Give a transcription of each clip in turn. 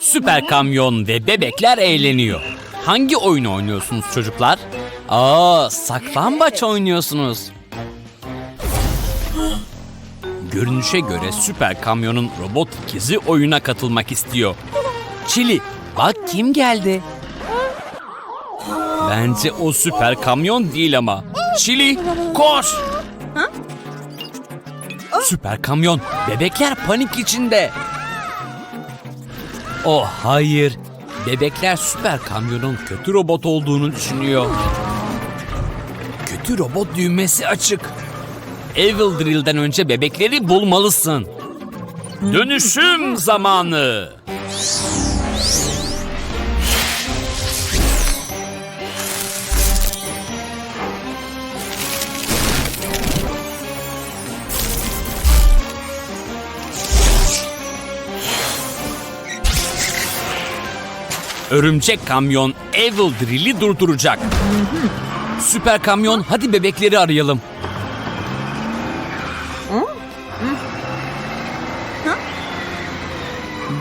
Süper kamyon ve bebekler eğleniyor. Hangi oyunu oynuyorsunuz çocuklar? Aa, saklambaç oynuyorsunuz. Görünüşe göre süper kamyonun robot ikizi oyuna katılmak istiyor. Çili, bak kim geldi? Bence o süper kamyon değil ama. Çili, koş! Süper kamyon, bebekler panik içinde. Oh hayır. Bebekler süper kamyonun kötü robot olduğunu düşünüyor. Kötü robot düğmesi açık. Evil Drill'den önce bebekleri bulmalısın. Dönüşüm zamanı. Örümcek kamyon Evil Drill'i durduracak. Süper kamyon hadi bebekleri arayalım.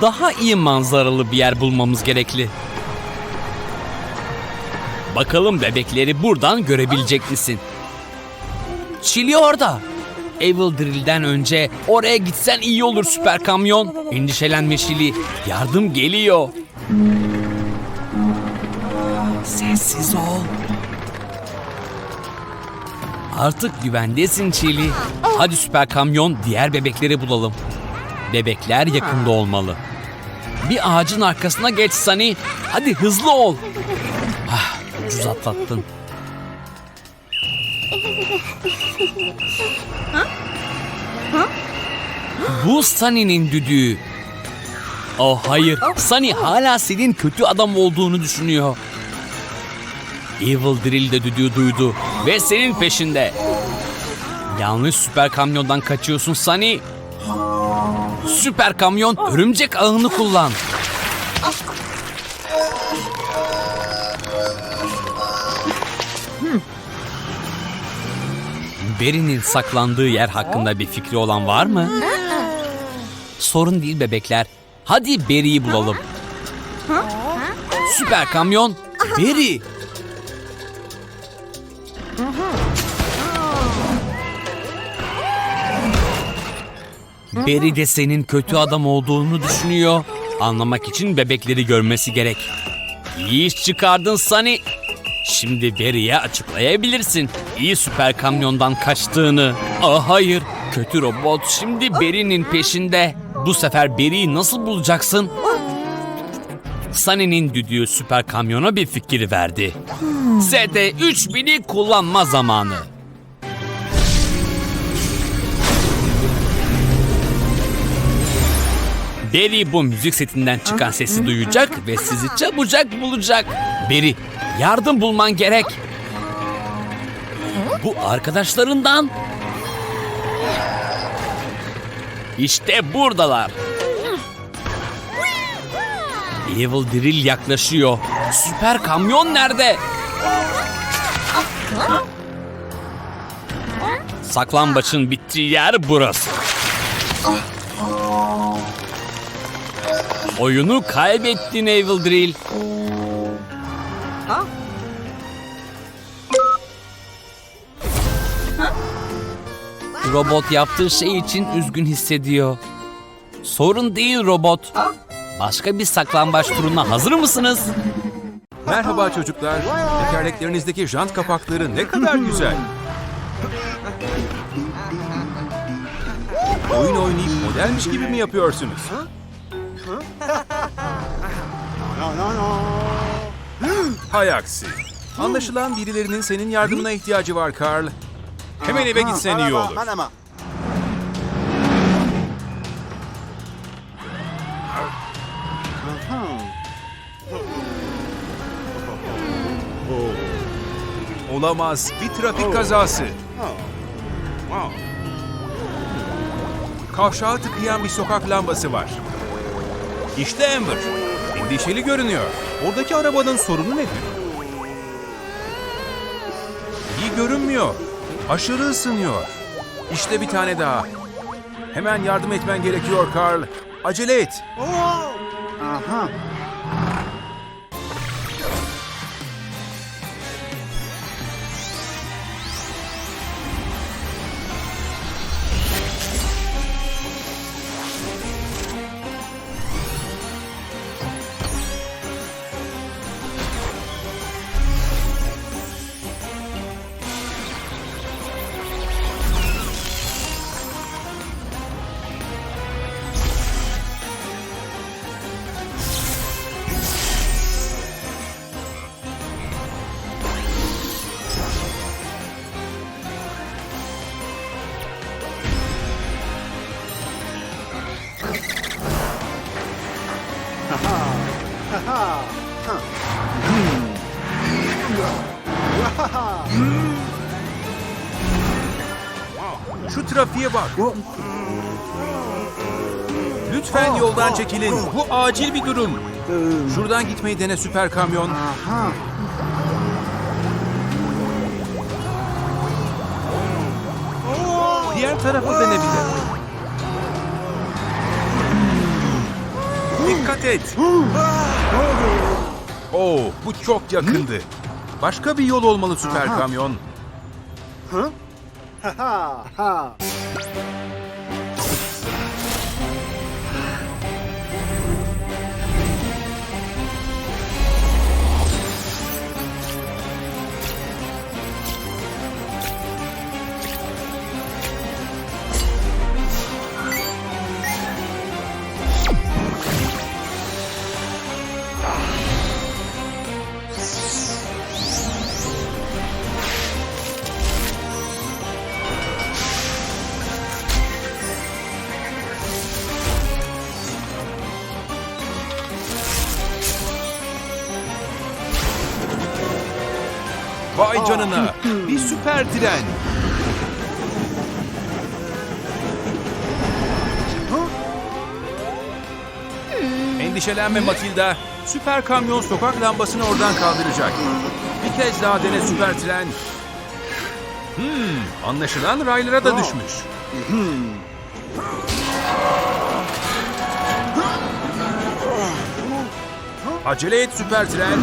Daha iyi manzaralı bir yer bulmamız gerekli. Bakalım bebekleri buradan görebilecek misin? Çili orada. Evil Drill'den önce oraya gitsen iyi olur süper kamyon. Endişelenme Şili. Yardım geliyor. Sessiz ol. Artık güvendesin Çili. Hadi süper kamyon diğer bebekleri bulalım. Bebekler yakında olmalı. Bir ağacın arkasına geç Sunny. Hadi hızlı ol. Ah, ucuz atlattın. Bu Sunny'nin düdüğü. Oh hayır. Sunny hala senin kötü adam olduğunu düşünüyor. Evil Drill de düdüğü duydu ve senin peşinde. Yanlış süper kamyondan kaçıyorsun Sunny. Süper kamyon örümcek ağını kullan. Beri'nin saklandığı yer hakkında bir fikri olan var mı? Sorun değil bebekler. Hadi Beri'yi bulalım. Süper kamyon Beri. Beri de senin kötü adam olduğunu düşünüyor. Anlamak için bebekleri görmesi gerek. İyi iş çıkardın Sunny. Şimdi Beri'ye açıklayabilirsin. İyi süper kamyondan kaçtığını. Aa hayır. Kötü robot şimdi Beri'nin peşinde. Bu sefer Beri'yi nasıl bulacaksın? Sunny'nin düdüğü süper kamyona bir fikir verdi. ZD 3000'i kullanma zamanı. Barry bu müzik setinden çıkan sesi duyacak ve sizi çabucak bulacak. Barry, yardım bulman gerek. Bu arkadaşlarından. İşte buradalar. Evil Drill yaklaşıyor. Süper kamyon nerede? Saklambaçın bittiği yer burası. Oyunu kaybettin Evil Drill. Robot yaptığı şey için üzgün hissediyor. Sorun değil robot. Başka bir saklambaç turuna hazır mısınız? Merhaba çocuklar. Tekerleklerinizdeki jant kapakları ne kadar güzel. Oyun oynayıp modelmiş gibi mi yapıyorsunuz? Hay aksi. Anlaşılan birilerinin senin yardımına ihtiyacı var Carl. Hemen eve gitsen iyi olur. Olamaz. Bir trafik kazası. Kavşağı tıkayan bir sokak lambası var. İşte Amber. Endişeli görünüyor. Oradaki arabanın sorunu nedir? İyi görünmüyor. Aşırı ısınıyor. İşte bir tane daha. Hemen yardım etmen gerekiyor Carl. Acele et. Şu trafiğe bak. Lütfen yoldan çekilin. Bu acil bir durum. Şuradan gitmeyi dene süper kamyon. Diğer tarafı denebilir. Dikkat et. Oo, bu çok yakındı. Başka bir yol olmalı süper kamyon. Vay canına. Bir süper tren. Endişelenme Matilda. Süper kamyon sokak lambasını oradan kaldıracak. Bir kez daha dene süper tren. Hmm, anlaşılan raylara da düşmüş. Acele et süper tren.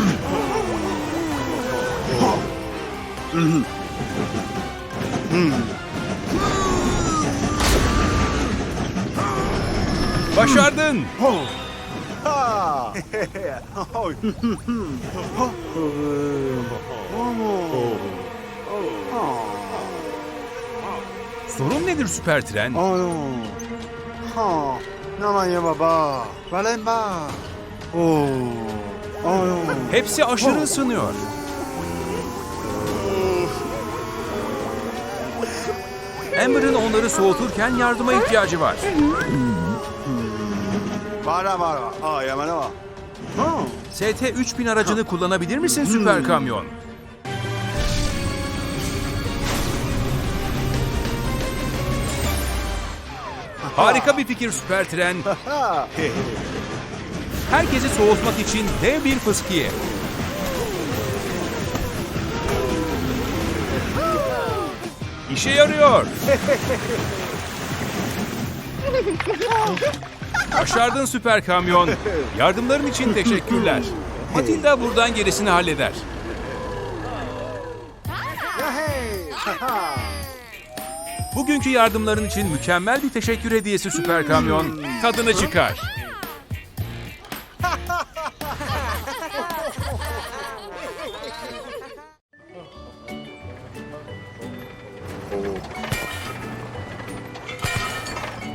Başardın. Sorun nedir süper tren? Namanya baba, Valemba. Oh, Hepsi aşırı ısınıyor. Amber'ın onları soğuturken yardıma ihtiyacı var. bara bara. Ah, yamana wa. Oh, ST 3000 aracını kullanabilir misin süper kamyon? Harika bir fikir süper tren. Herkesi soğutmak için dev bir fıskiye. İşe yarıyor. Başardın süper kamyon. Yardımların için teşekkürler. Matilda buradan gerisini halleder. Bugünkü yardımların için mükemmel bir teşekkür hediyesi süper kamyon. Tadını çıkar.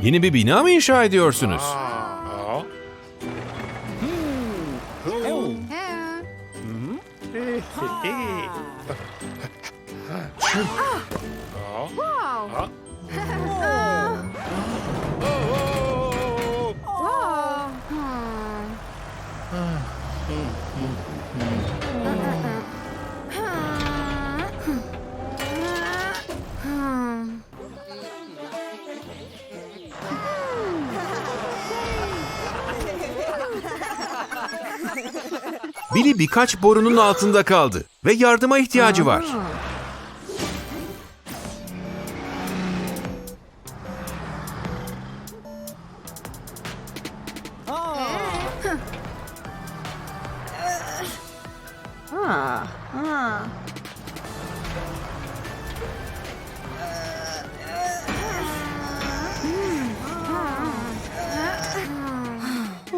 Yeni bir bina mı inşa ediyorsunuz? Fili birkaç borunun altında kaldı ve yardıma ihtiyacı var.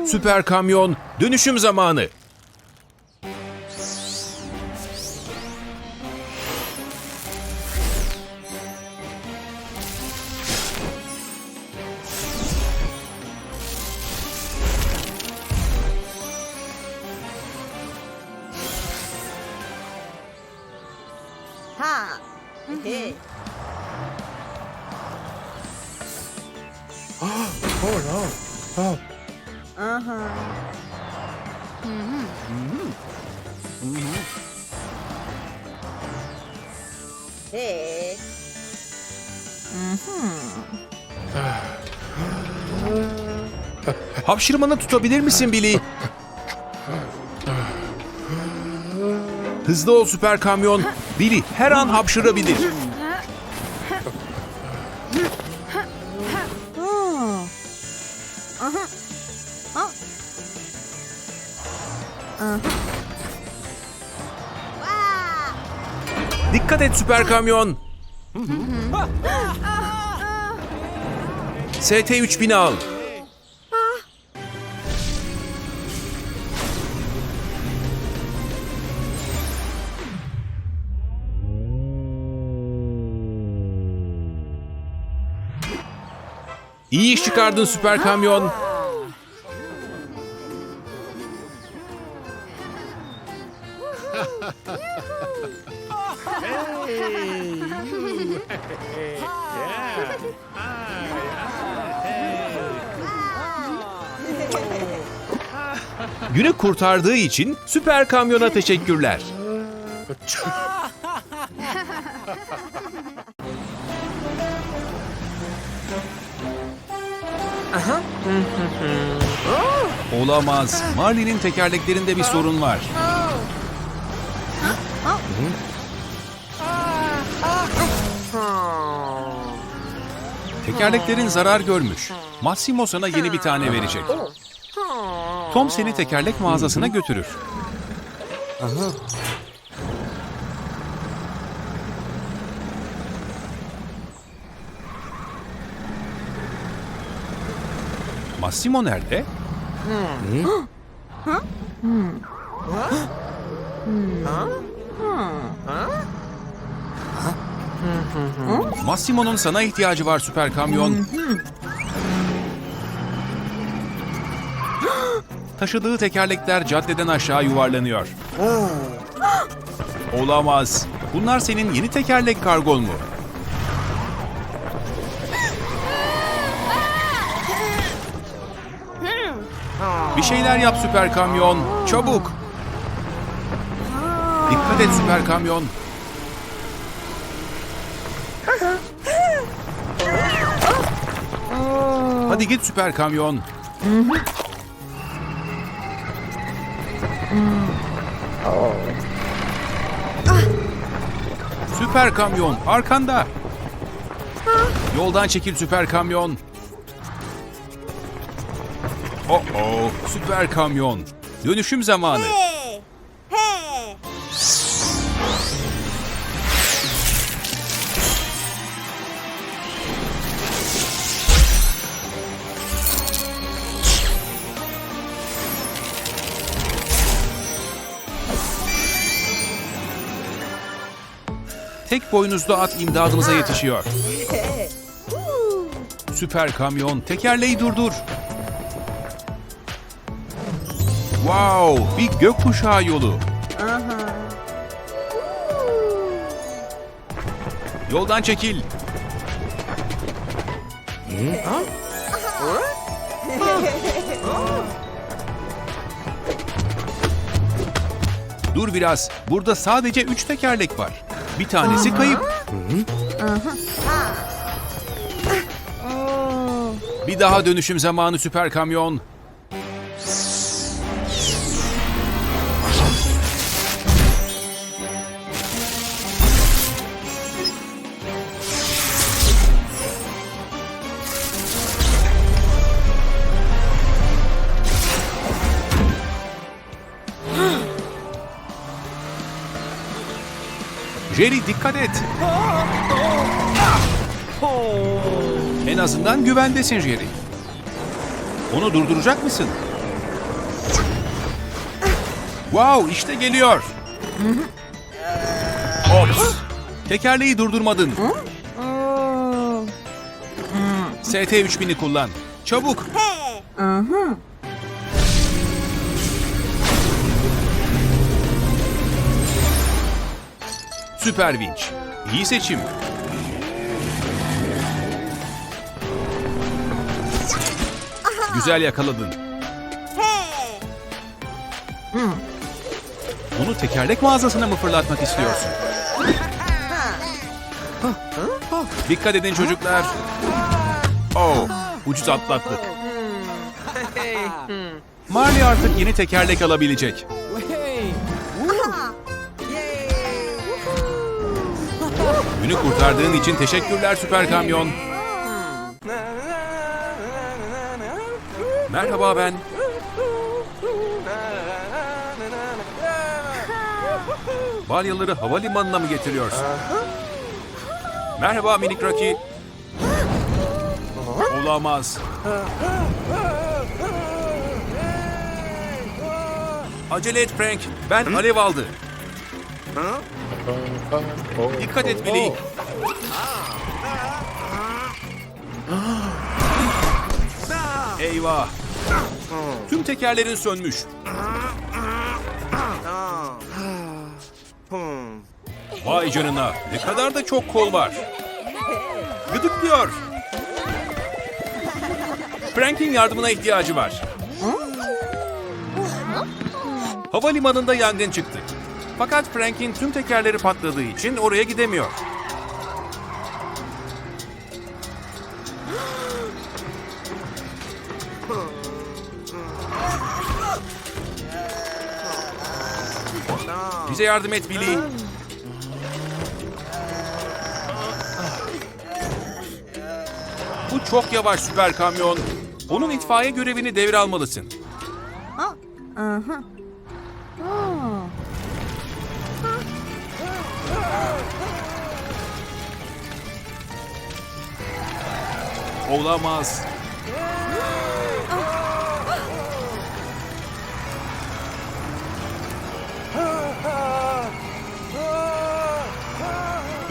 Süper kamyon dönüşüm zamanı. Aha. Hapşırmanı tutabilir misin Billy? Hızlı ol süper kamyon. Billy her an hapşırabilir. Süper kamyon. ST3000 al. İyi iş çıkardın süper kamyon. Günü kurtardığı için süper kamyona teşekkürler. Olamaz. Marley'nin tekerleklerinde bir sorun var. Tekerleklerin zarar görmüş. Massimo sana yeni bir tane verecek. Tom seni tekerlek mağazasına götürür. Massimo nerede? Massimo'nun sana ihtiyacı var süper kamyon. Taşıdığı tekerlekler caddeden aşağı yuvarlanıyor. Olamaz. Bunlar senin yeni tekerlek kargon mu? Bir şeyler yap süper kamyon. Çabuk. Dikkat et süper kamyon. Hadi git süper kamyon. Süper kamyon arkanda. Yoldan çekil süper kamyon. Oh oh süper kamyon. Dönüşüm zamanı. Tek boynuzlu at imdadımıza yetişiyor. Süper kamyon tekerleği durdur. Wow, bir gökkuşağı yolu. Yoldan çekil. Dur biraz. Burada sadece üç tekerlek var. Bir tanesi kayıp. Bir daha dönüşüm zamanı süper kamyon. Jerry dikkat et. En azından güvendesin Jerry. Onu durduracak mısın? Wow işte geliyor. Ops. Tekerleği durdurmadın. Oo. ST3000'i kullan. Çabuk. He. Süper vinç. İyi seçim. Güzel yakaladın. Bunu tekerlek mağazasına mı fırlatmak istiyorsun? Dikkat edin çocuklar. Oh, ucuz atlattık. Marley artık yeni tekerlek alabilecek. Günü kurtardığın için teşekkürler Süper Kamyon. Merhaba ben. Balyaları havalimanına mı getiriyorsun? Merhaba minik Rocky. Olamaz. Acele et Frank. Ben alev aldı. Dikkat et Billy. Eyvah. Tüm tekerlerin sönmüş. Vay canına. Ne kadar da çok kol var. Gıdıklıyor. Frank'in yardımına ihtiyacı var. Havalimanında yangın çıktı. Fakat Frank'in tüm tekerleri patladığı için oraya gidemiyor. Bize yardım et Billy. Bu çok yavaş süper kamyon. Onun itfaiye görevini devralmalısın. Aha. Olamaz.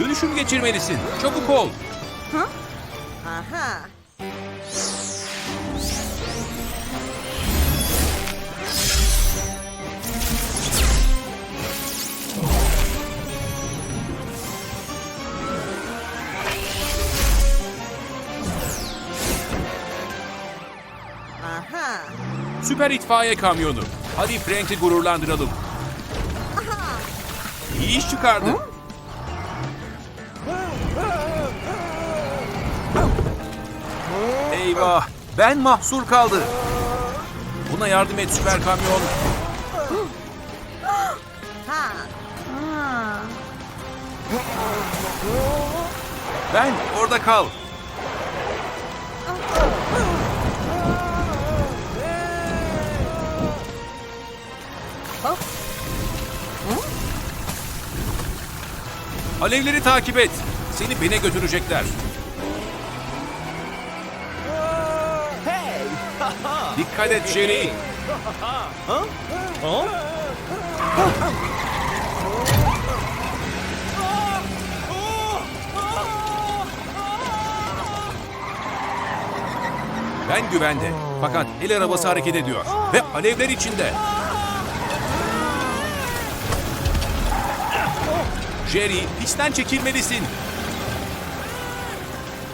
Dönüşüm geçirmelisin. Çabuk ol. Aha. Aha. Süper itfaiye kamyonu. Hadi Frank'i gururlandıralım. İyi iş çıkardın. Eyvah. Ben mahsur kaldı. Buna yardım et süper kamyon. Ben orada kal. Alevleri takip et. Seni bine götürecekler. Dikkat et Jerry. Ben güvende. Fakat el arabası hareket ediyor. Ve alevler içinde. Jerry, pistten çekilmelisin.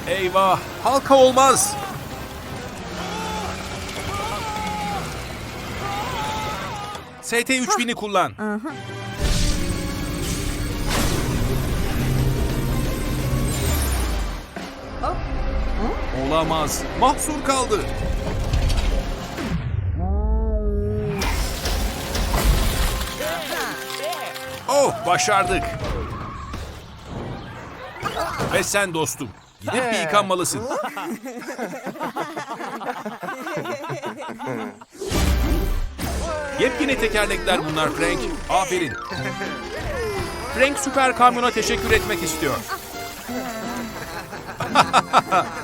Eyvah, halka olmaz. ST3000'i kullan. Hop. Olamaz. Mahsur kaldı. Oh, başardık. Ve sen dostum. Gidip bir yıkanmalısın. Yepyeni tekerlekler bunlar Frank. Aferin. Frank süper kamyona teşekkür etmek istiyor.